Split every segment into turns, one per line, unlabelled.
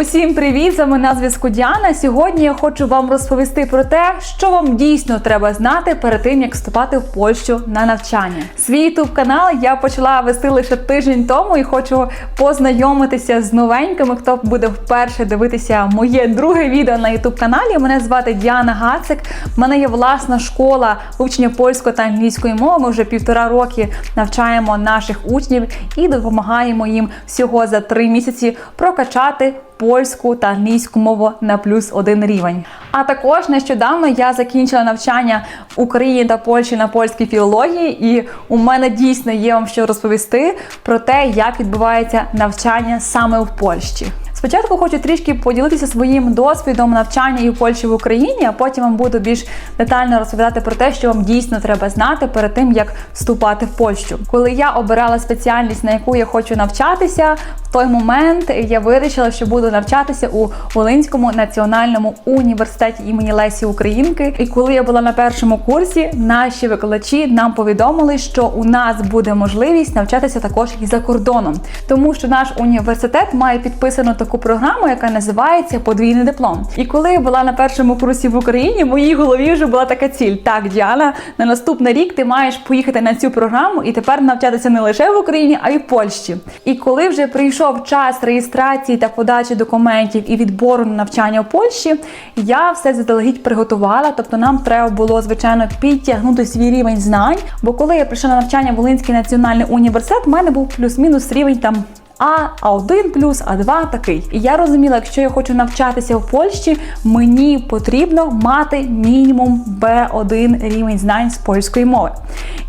Усім привіт! З вами на зв'язку Діана. Сьогодні я хочу вам розповісти про те, що вам дійсно треба знати перед тим, як вступати в Польщу на навчання. Свій youtube канал я почала вести лише тиждень тому і хочу познайомитися з новенькими, хто буде вперше дивитися моє друге відео на youtube каналі. Мене звати Діана Гацик. У мене є власна школа вивчення польської та англійської мови. Ми вже півтора роки навчаємо наших учнів і допомагаємо їм всього за три місяці прокачати польську та англійську мову на плюс один рівень. А також нещодавно я закінчила навчання в Україні та Польщі на польській філології, і у мене дійсно є вам що розповісти про те, як відбувається навчання саме в Польщі. Спочатку хочу трішки поділитися своїм досвідом навчання і в Польщі в Україні, а потім вам буду більш детально розповідати про те, що вам дійсно треба знати перед тим, як вступати в Польщу. Коли я обирала спеціальність, на яку я хочу навчатися, в той момент я вирішила, що буду навчатися у Волинському національному університеті імені Лесі Українки. І коли я була на першому курсі, наші викладачі нам повідомили, що у нас буде можливість навчатися також і за кордоном, тому що наш університет має підписану таку програму, яка називається подвійний диплом. І коли я була на першому курсі в Україні, в моїй голові вже була така ціль: так, Діана, на наступний рік ти маєш поїхати на цю програму і тепер навчатися не лише в Україні, а й в Польщі. І коли вже прийшов час реєстрації та подачі документів і відбору на навчання в Польщі, я все заздалегідь приготувала. Тобто нам треба було звичайно підтягнути свій рівень знань. Бо коли я прийшла на навчання в Волинський національний університет, в мене був плюс-мінус рівень там. А А1 плюс А2 такий. І я розуміла, якщо я хочу навчатися в Польщі, мені потрібно мати мінімум Б1 рівень знань з польської мови.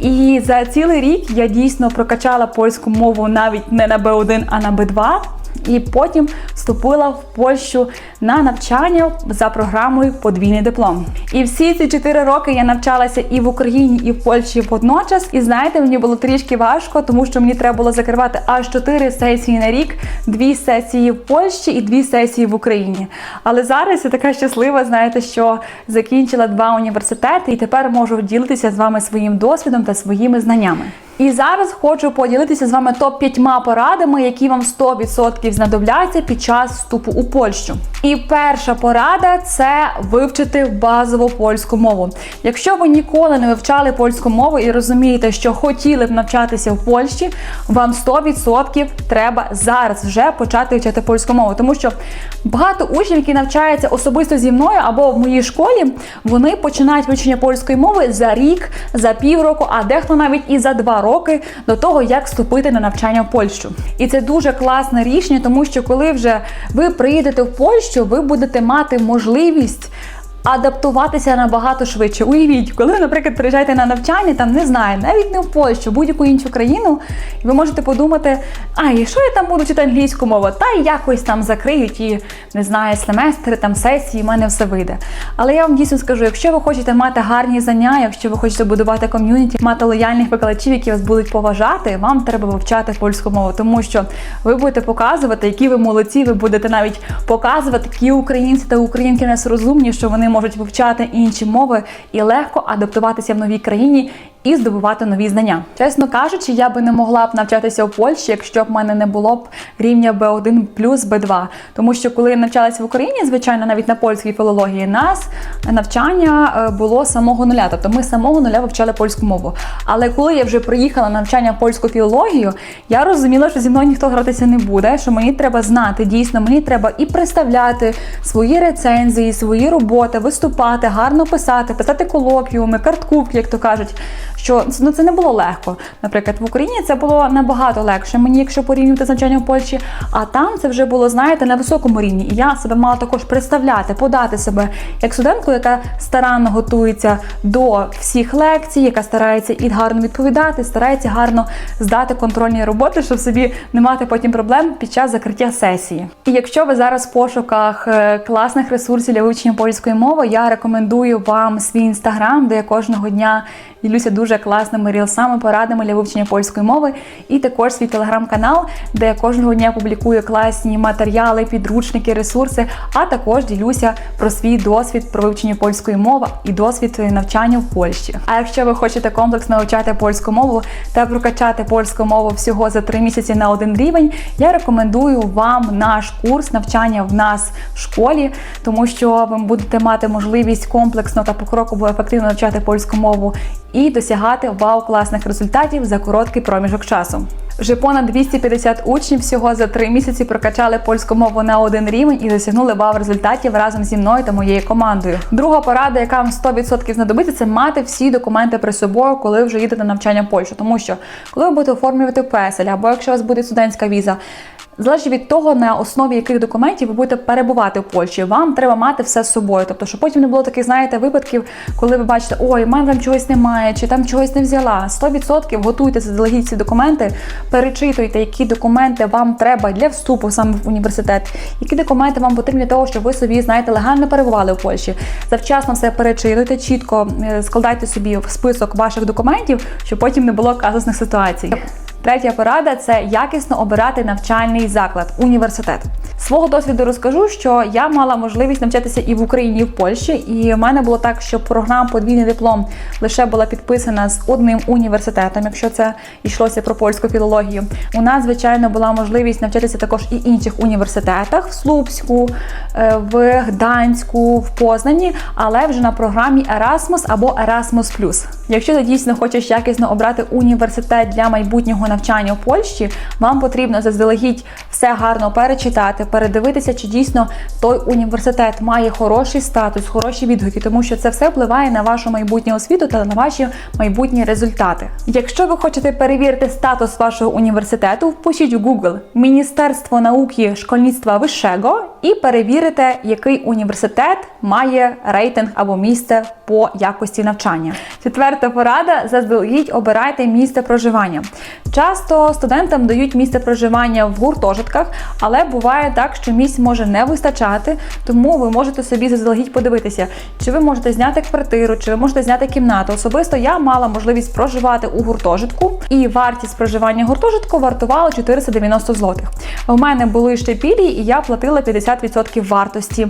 І за цілий рік я дійсно прокачала польську мову навіть не на Б1, а на B2. І потім вступила в Польщу на навчання за програмою подвійний диплом. І всі ці 4 роки я навчалася і в Україні, і в Польщі водночас. І знаєте, мені було трішки важко, тому що мені треба було закривати аж 4 сесії на рік, дві сесії в Польщі і дві сесії в Україні. Але зараз я така щаслива, знаєте, що закінчила два університети і тепер можу ділитися з вами своїм досвідом та своїми знаннями. І зараз хочу поділитися з вами топ 5 порадами, які вам 100% знадобляться під час вступу у Польщу. І перша порада це вивчити базову польську мову. Якщо ви ніколи не вивчали польську мову і розумієте, що хотіли б навчатися в Польщі, вам 100% треба зараз вже почати вчити польську мову, тому що багато учнів, які навчаються особисто зі мною або в моїй школі, вони починають вивчення польської мови за рік, за півроку, а дехто навіть і за два роки до того, як вступити на навчання в Польщу. І це дуже класне рішення, тому що коли вже ви приїдете в Польщу, ви будете мати можливість. Адаптуватися набагато швидше. Уявіть, коли наприклад, приїжджаєте на навчання, там не знаю, навіть не в Польщу, будь-яку іншу країну, і ви можете подумати, а і що я там буду вчити англійську мову? Та якось там закриють і не знаю, семестри, там сесії, в мене все вийде. Але я вам дійсно скажу, якщо ви хочете мати гарні знання, якщо ви хочете будувати ком'юніті, мати лояльних викладачів, які вас будуть поважати, вам треба вивчати польську мову, тому що ви будете показувати, які ви молодці, ви будете навіть показувати, які українці та українки нас розумні, що вони можуть вивчати інші мови і легко адаптуватися в новій країні і здобувати нові знання. Чесно кажучи, я би не могла б навчатися в Польщі, якщо б в мене не було б рівня B1 плюс B2. Тому що коли я навчалася в Україні, звичайно, навіть на польській філології, нас навчання е, було самого нуля. Тобто ми самого нуля вивчали польську мову. Але коли я вже приїхала на навчання в польську філологію, я розуміла, що зі мною ніхто гратися не буде. Що мені треба знати дійсно, мені треба і представляти свої рецензії, свої роботи, виступати, гарно писати, писати колоквіуми, карткубки, як то кажуть що ну, це не було легко. Наприклад, в Україні це було набагато легше мені, якщо порівнювати з навчанням в Польщі, а там це вже було, знаєте, на високому рівні. І я себе мала також представляти, подати себе як студентку, яка старанно готується до всіх лекцій, яка старається і гарно відповідати, старається гарно здати контрольні роботи, щоб собі не мати потім проблем під час закриття сесії. І якщо ви зараз в пошуках е, класних ресурсів для вивчення польської мови, я рекомендую вам свій інстаграм, де я кожного дня ділюся дуже класними рілсами, порадами для вивчення польської мови, і також свій телеграм-канал, де я кожного дня публікую класні матеріали, підручники, ресурси, а також ділюся про свій досвід про вивчення польської мови і досвід навчання в Польщі. А якщо ви хочете комплексно вивчати польську мову та прокачати польську мову всього за три місяці на один рівень, я рекомендую вам наш курс навчання в нас в школі, тому що ви будете мати можливість комплексно та покроково ефективно навчати польську мову і досягати вау класних результатів за короткий проміжок часу. Вже понад 250 учнів всього за три місяці прокачали польську мову на один рівень і досягнули вау результатів разом зі мною та моєю командою. Друга порада, яка вам 100% знадобиться, це мати всі документи при собою, коли вже їдете на навчання в Польщу. Тому що коли ви будете оформлювати песель, або якщо у вас буде студентська віза. Залежить від того, на основі яких документів ви будете перебувати в Польщі, вам треба мати все з собою. Тобто, щоб потім не було таких, знаєте, випадків, коли ви бачите, ой, в мене там чогось немає, чи там чогось не взяла. 100% готуйте заздалегідь ці документи, перечитуйте, які документи вам треба для вступу саме в університет, які документи вам потрібні для того, щоб ви собі, знаєте, легально перебували в Польщі. Завчасно все перечитуйте, чітко е, складайте собі в список ваших документів, щоб потім не було казусних ситуацій. Третя порада це якісно обирати навчальний заклад, університет. Свого досвіду розкажу, що я мала можливість навчатися і в Україні, і в Польщі. І в мене було так, що програма подвійний диплом лише була підписана з одним університетом, якщо це йшлося про польську філологію. У нас, звичайно, була можливість навчатися також і інших університетах в Слупську, е, в Гданську, в Познані, але вже на програмі Erasmus або Erasmus+. Якщо ти дійсно хочеш якісно обрати університет для майбутнього навчання в Польщі, вам потрібно заздалегідь все гарно перечитати, передивитися, чи дійсно той університет має хороший статус, хороші відгуки, тому що це все впливає на вашу майбутню освіту та на ваші майбутні результати. Якщо ви хочете перевірити статус вашого університету, впишіть у Google Міністерство науки школьництва вищого і перевірите, який університет має рейтинг або місце по якості навчання. Четверта порада: заздалегідь обирайте місце проживання. Часто студентам дають місце проживання в гуртожитках, але буває так, що місць може не вистачати, тому ви можете собі заздалегідь подивитися, чи ви можете зняти квартиру, чи ви можете зняти кімнату. Особисто я мала можливість проживати у гуртожитку, і вартість проживання гуртожитку вартувала 490 злотих. У мене були ще пілі, і я платила 50% вартості.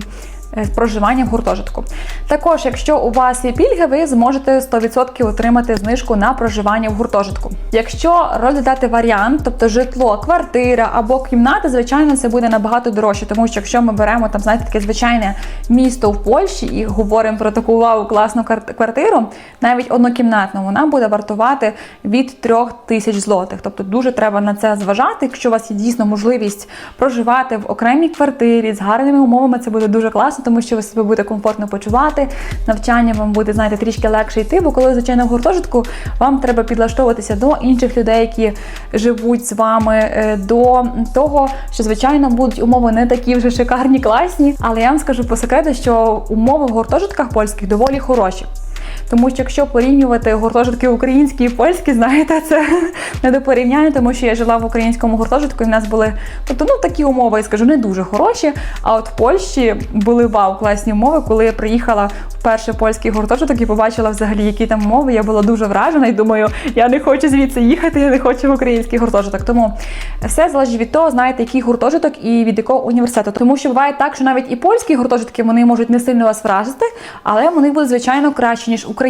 Е, Проживання в гуртожитку. Також, якщо у вас є пільги, ви зможете 100% отримати знижку на проживання в гуртожитку. Якщо розглядати варіант, тобто житло, квартира або кімната, звичайно, це буде набагато дорожче, тому що якщо ми беремо там, знаєте, таке звичайне місто в Польщі і говоримо про таку вау класну квартиру, навіть однокімнатну, вона буде вартувати від 3 тисяч злотих. Тобто дуже треба на це зважати. Якщо у вас є дійсно можливість проживати в окремій квартирі з гарними умовами, це буде дуже класно, тому що ви себе будете комфортно почувати. Навчання вам буде, знаєте, трішки легше йти, бо коли звичайно в гуртожитку вам треба підлаштовуватися до інших людей, які живуть з вами, е, до того, що звичайно будуть умови не такі вже шикарні, класні. Але я вам скажу по секрету, що умови в гуртожитках польських доволі хороші. Тому що якщо порівнювати гуртожитки українські і польські, знаєте, це не до порівняння, тому що я жила в українському гуртожитку, і в нас були тобто, ну такі умови, я скажу, не дуже хороші. А от в Польщі були вау класні умови. Коли я приїхала в перший польський гуртожиток і побачила взагалі, які там умови, я була дуже вражена і думаю, я не хочу звідси їхати, я не хочу в український гуртожиток. Тому все залежить від того, знаєте, який гуртожиток і від якого університету. Тому що буває так, що навіть і польські гуртожитки вони можуть не сильно вас вразити, але вони будуть звичайно кращі ніж українські.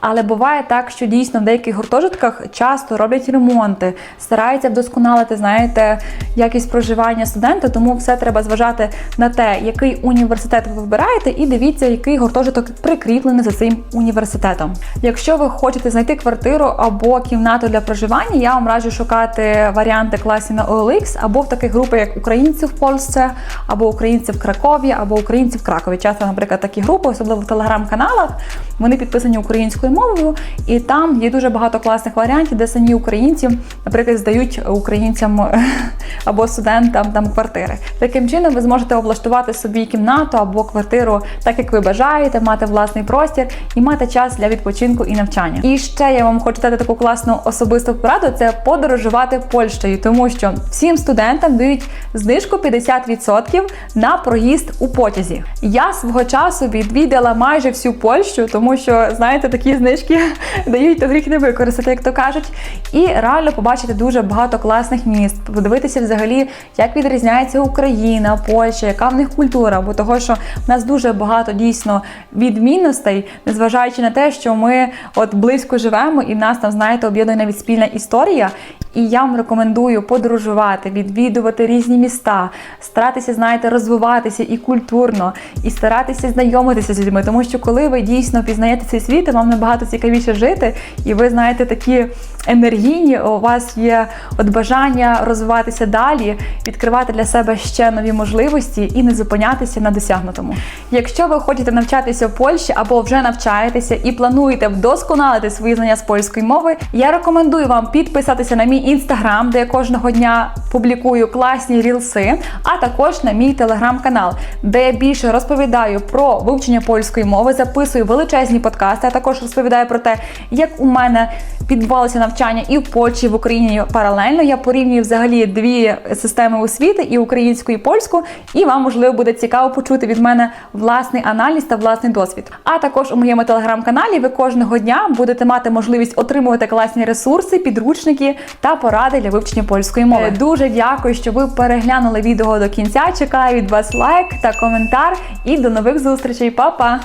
Але буває так, що дійсно в деяких гуртожитках часто роблять ремонти, стараються вдосконалити, знаєте, якість проживання студента. Тому все треба зважати на те, який університет ви вибираєте, і дивіться, який гуртожиток прикріплений за цим університетом. Якщо ви хочете знайти квартиру або кімнату для проживання, я вам раджу шукати варіанти класів на OLX або в таких групах, як українці в Польщі, або українці в Кракові, або українці в Кракові. Часто, наприклад, такі групи, особливо в телеграм-каналах, вони підписані українською мовою, і там є дуже багато класних варіантів, де самі українці, наприклад, здають українцям або студентам там квартири. Таким чином ви зможете облаштувати собі кімнату або квартиру так, як ви бажаєте, мати власний простір і мати час для відпочинку і навчання. І ще я вам хочу дати таку класну особисту пораду: це подорожувати Польщею, тому що всім студентам дають знижку 50% на проїзд у потязі. Я свого часу відвідала майже всю Польщу, тому що знаєте, такі знижки дають то гріх не використати, як то кажуть. І реально побачити дуже багато класних міст, подивитися взагалі, як відрізняється Україна, Польща, яка в них культура, бо того, що в нас дуже багато дійсно відмінностей, незважаючи на те, що ми от близько живемо, і в нас там, знаєте, об'єднує навіть спільна історія. І я вам рекомендую подорожувати, відвідувати різні міста, старатися, знаєте, розвиватися і культурно, і старатися знайомитися з людьми, тому що коли ви дійсно пізнаєте цей світ, вам набагато цікавіше жити, і ви знаєте такі енергійні, у вас є от бажання розвиватися далі, відкривати для себе ще нові можливості і не зупинятися на досягнутому. Якщо ви хочете навчатися в Польщі або вже навчаєтеся і плануєте вдосконалити свої знання з польської мови, я рекомендую вам підписатися на мій інстаграм, де я кожного дня публікую класні рілси, а також на мій телеграм-канал, де я більше розповідаю про вивчення польської мови, записую величезні подкасти, а також розповідаю про те, як у мене відбувалося навчання і в Польщі, і в Україні паралельно. Я порівнюю взагалі дві системи освіти і українську, і польську, і вам можливо буде цікаво почути від мене власний аналіз та власний досвід. А також у моєму телеграм-каналі ви кожного дня будете мати можливість отримувати класні ресурси, підручники та поради для вивчення польської мови. Дуже дякую, що ви переглянули відео до кінця. Чекаю від вас лайк та коментар. І до нових зустрічей, Па-па!